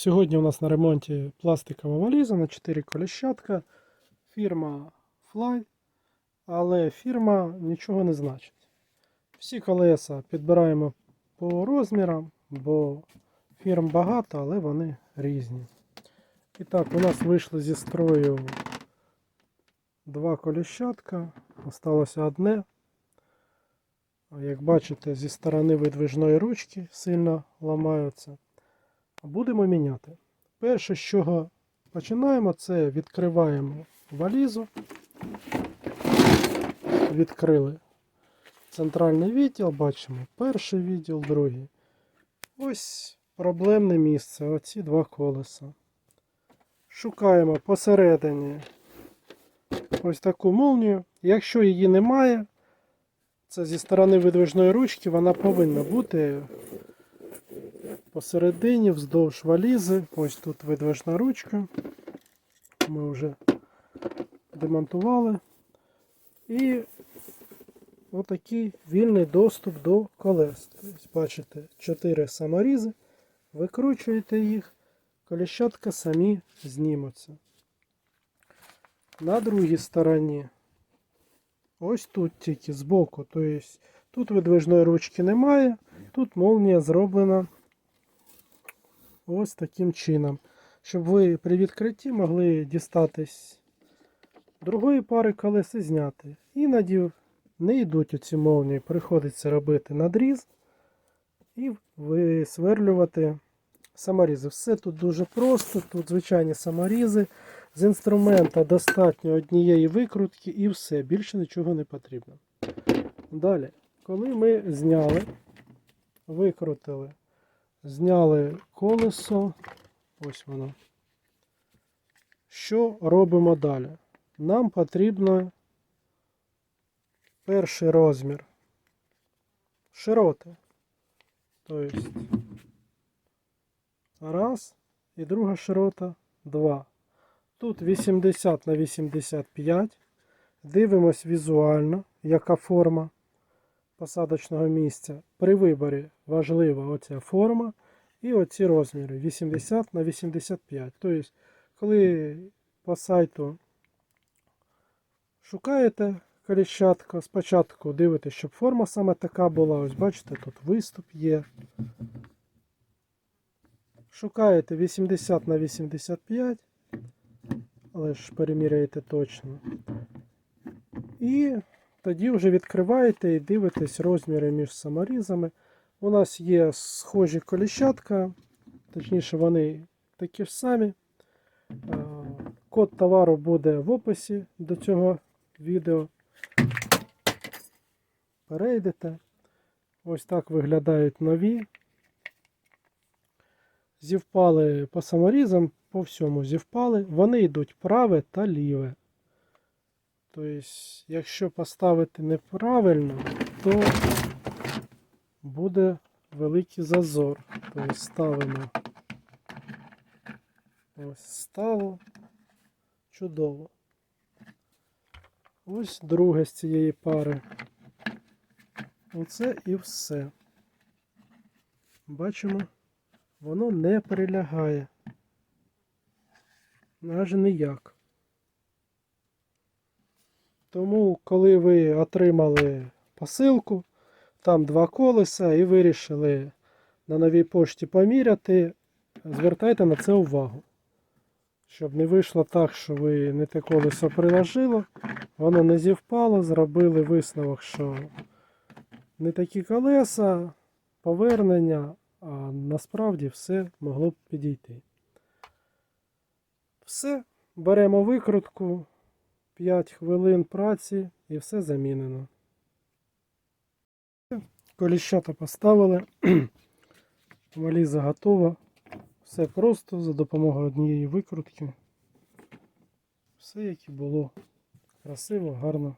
Сьогодні у нас на ремонті пластикова валіза на 4 коліщатка. Фірма Fly, але фірма нічого не значить. Всі колеса підбираємо по розмірам, бо фірм багато, але вони різні. І так, у нас вийшло зі строю два коліщатка, осталося одне. Як бачите, зі сторони видвижної ручки сильно ламаються. Будемо міняти. Перше, з чого починаємо, це відкриваємо валізу. Відкрили центральний відділ, бачимо перший відділ, другий. Ось проблемне місце, оці два колеса. Шукаємо посередині ось таку молнію. Якщо її немає, це зі сторони видвижної ручки, вона повинна бути посередині, вздовж валізи. Ось тут видвижна ручка. Ми вже демонтували. І отакий вільний доступ до колес. Тобто, бачите, 4 саморізи. Викручуєте їх, коліщатка самі знімуться. На другій стороні, ось тут тільки збоку, тобто тут видвижної ручки немає, тут молнія зроблена ось таким чином, щоб ви при відкритті могли дістатись другої пари колес і зняти. Іноді не йдуть оці молнії, приходиться робити надріз і висверлювати саморізи. Все тут дуже просто, тут звичайні саморізи. З інструмента достатньо однієї викрутки і все, більше нічого не потрібно. Далі, коли ми зняли, викрутили, зняли колесо, ось воно. Що робимо далі? Нам потрібно перший розмір широти. Тобто раз і друга широта 2. Тут 80 на 85. Дивимось візуально, яка форма посадочного місця. При виборі важлива оця форма і оці розміри 80 на 85. Тобто, коли по сайту шукаєте коліщатку, спочатку дивитесь, щоб форма саме така була. Ось бачите, тут виступ є. Шукаєте 80 на 85, але ж переміряєте точно. І тоді вже відкриваєте і дивитесь розміри між саморізами. У нас є схожі коліщатка, точніше, вони такі ж самі. Е, Код товару буде в описі до цього відео. Перейдете. Ось так виглядають нові. Зівпали по саморізам, по всьому зівпали. Вони йдуть праве та ліве. Тобто, якщо поставити неправильно, то буде великий зазор. Тобто ставимо ось стало. Чудово. Ось друге з цієї пари. Оце і все. Бачимо, воно не прилягає. Аж ніяк. Тому, коли ви отримали посилку, там два колеса і вирішили на новій пошті поміряти, звертайте на це увагу. Щоб не вийшло так, що ви не те колесо приложили, воно не зівпало, зробили висновок, що не такі колеса, повернення, а насправді все могло б підійти. Все, беремо викрутку, 5 хвилин праці і все замінено. Коліщата поставили, валіза готова. Все просто за допомогою однієї викрутки. Все як і було. Красиво, гарно